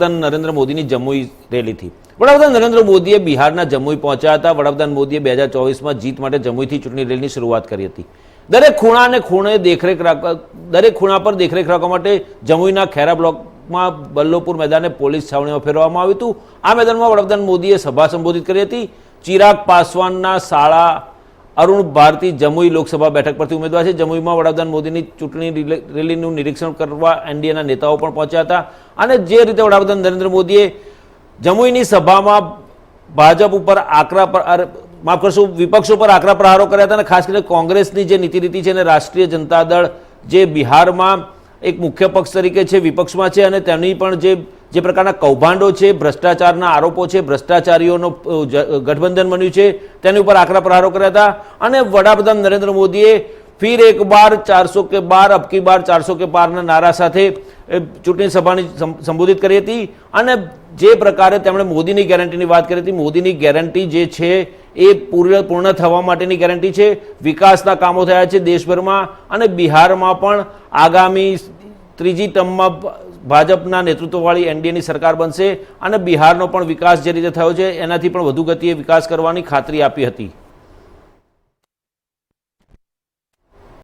વડાપ્રધાન નરેન્દ્ર મોદીની જમ્મુઈ રેલીથી વડાપ્રધાન નરેન્દ્ર મોદીએ બિહારના જમ્મુઈ પહોંચ્યા હતા. વડાપ્રધાન મોદીએ બે હજાર ચોવીસમાં જીત માટે જમ્મુઈથી ચૂંટણી રેલીની શરૂઆત કરી હતી. દરેક ખૂણા અને ખૂણે દેખરેખ રાખવા દરેક ખૂણા પર દેખરેખ રાખવા માટે જમ્મુઈના ખેરા બ્લોકમાં બલ્લોપુર મેદાને પોલીસ છાવણીમાં ફેરવવામાં આવ્યું હતું. આ મેદાનમાં વડાપ્રધાન મોદીએ સભા સંબોધિત કરી હતી. ચિરાગ પાસવાનના શાળા, અરુણ ભારતી જમ્મુઈ લોકસભા બેઠક પરથી ઉમેદવાર છે. જમ્મુઈમાં વડાપ્રધાન મોદીની ચૂંટણી રિલે- રેલીનું નિરીક્ષણ કરવા એનડીએના નેતાઓ પણ પહોંચ્યા હતા. અને જે રીતે વડાપ્રધાન નરેન્દ્ર મોદીએ જમુઈની સભામાં ભાજપ ઉપર આકરા માફ કરશો, વિપક્ષો ઉપર આકરા પ્રહારો કર્યા હતા અને ખાસ કરીને કોંગ્રેસની જે નીતિ છે અને રાષ્ટ્રીય જનતા દળ જે બિહારમાં એક મુખ્ય પક્ષ તરીકે છે, વિપક્ષમાં છે અને તેની પણ જે જે પ્રકારના કૌભાંડો છે, ભ્રષ્ટાચારના આરોપો છે, ભ્રષ્ટાચારીઓનો ગઠબંધન બન્યું છે, તેની ઉપર આકરા પ્રહારો કર્યા હતા. અને વડાપ્રધાન નરેન્દ્ર મોદીએ ફિર એક બાર ચારસો કે બાર, અબકી બાર ચારસો કે પારના નારા સાથે ચૂંટણી સભાની સંબોધિત કરી હતી અને જે પ્રકારે તેમણે મોદીની ગેરંટીની વાત કરી હતી, મોદીની ગેરંટી જે છે એ પૂર્ણ પૂર્ણ થવા માટેની ગેરંટી છે, વિકાસના કામો થયા છે દેશભરમાં અને બિહારમાં પણ આગામી ત્રીજી ટર્મમાં ભાજપના નેતૃત્વવાળી એનડીએની સરકાર બનશે અને બિહારનો પણ વિકાસ જે રીતે થયો છે, એનાથી પણ વધુ ગતિએ વિકાસ કરવાની ખાતરી આપી હતી.